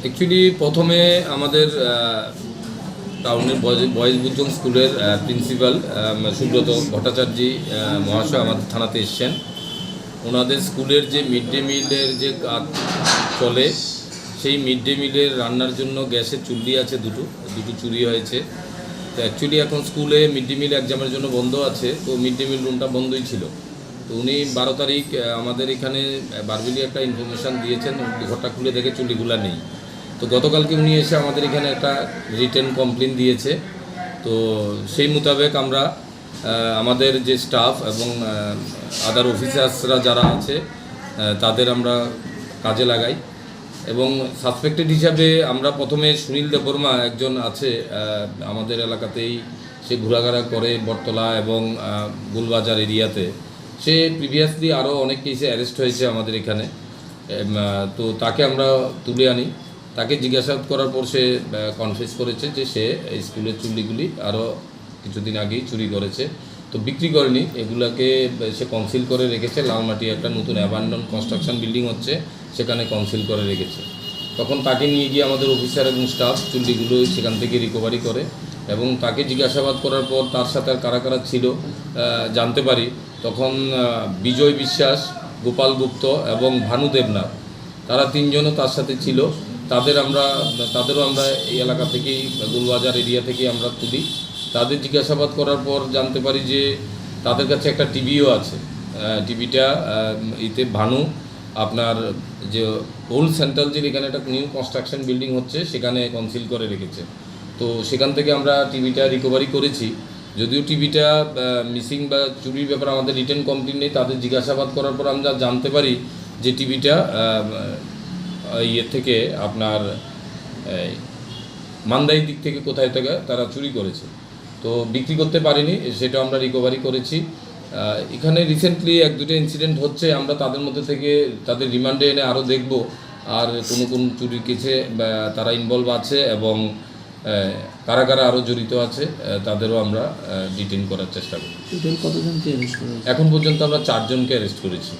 Actually প্রথমে আমাদের টাউনের বয়েজ- বয়েজ বুদ্ধং স্কুলের প্রিন্সিপাল সুব্রত ভট্টাচার্য মহাশয় আমাদের থানাতে এসছেন। ওনাদের স্কুলের যে মিড ডে মিলের যে কাজ চলে, সেই মিড ডে মিলের রান্নার জন্য গ্যাসের চুল্লি আছে দুটো দুটো চুরি হয়েছে। তো অ্যাকচুয়ালি এখন স্কুলে মিড ডে মিল এক্সামের জন্য বন্ধ আছে, তো মিড ডে মিল রুমটা বন্ধই ছিল। তো উনি বারো তারিখ আমাদের এখানে বারবিলি একটা ইনফরমেশান দিয়েছেন, ঘরটা খুলে দেখে চুল্লিগুলা নেই। তো গতকালকে উনি এসে আমাদের এখানে একটা রিটেন কমপ্লেন দিয়েছে। তো সেই মোতাবেক আমরা আমাদের যে স্টাফ এবং আদার অফিসার্সরা যারা আছে তাদের আমরা কাজে লাগাই। এবং সাসপেক্টেড হিসাবে আমরা প্রথমে সুনীল দেববর্মা একজন আছে আমাদের এলাকাতেই সে ঘোরাঘোরা করে বটতলা এবং গুলবাজার এরিয়াতে। সে প্রিভিয়াসলি আরও অনেক কেসে অ্যারেস্ট হয়েছে আমাদের এখানে। তো তাকে আমরা তুলে আনি। তাকে জিজ্ঞাসাবাদ করার পর সে কনফেস করেছে যে সে স্কুলের চুল্লিগুলি আরও কিছুদিন আগেই চুরি করেছে। তো বিক্রি করেনি। এগুলাকে সে কনসিল করে রেখেছে। লালমাটি একটা নতুন অ্যাবান্ডন কনস্ট্রাকশন বিল্ডিং হচ্ছে, সেখানে কনসিল করে রেখেছে। তখন তাকে নিয়ে গিয়ে আমাদের অফিসার এবং স্টাফ চুল্লিগুলো সেখান থেকে রিকভারি করে এবং তাকে জিজ্ঞাসাবাদ করার পর তার সাথে আর কারা কারা ছিল জানতে পারি। তখন বিজয় বিশ্বাস, গোপাল গুপ্ত এবং ভানু দেবনাথ, তারা তিনজনও তার সাথে ছিল। তাদের আমরা, তাদেরও আমরা এই এলাকা থেকেই, গুলবাজার এরিয়া থেকেই আমরা তুলি। তাদের জিজ্ঞাসাবাদ করার পর জানতে পারি যে তাদের কাছে একটা টিভিও আছে। টিভিটা ইতে ভানু, আপনার যে ওল্ড সেন্ট্রাল যে এখানে একটা নিউ কনস্ট্রাকশন বিল্ডিং হচ্ছে, সেখানে কনসিল করে রেখেছে। তো সেখান থেকে আমরা টিভিটা রিকভারি করেছি। যদিও টিভিটা মিসিং বা চুরির ব্যাপারে আমাদের রিটার্ন কমপ্লেন নেই, তাদের জিজ্ঞাসাবাদ করার পর আমরা জানতে পারি যে টিভিটা ইয়ে থেকে আপনার মান্দাই দিক থেকে কোথায় থেকে তারা চুরি করেছে। তো বিক্রি করতে পারিনি সেটা আমরা রিকভারি করেছি। এখানে রিসেন্টলি এক দুটো ইনসিডেন্ট হচ্ছে আমরা তাদের মধ্যে থেকে তাদের রিমান্ডে এনে আরও দেখব আর কোন কোন চুরির কেছে তারা ইনভলভ আছে এবং কারা কারা আরও জড়িত আছে তাদেরও আমরা ডিটেন করার চেষ্টা করি এখন পর্যন্ত আমরা চারজনকে অ্যারেস্ট করেছি।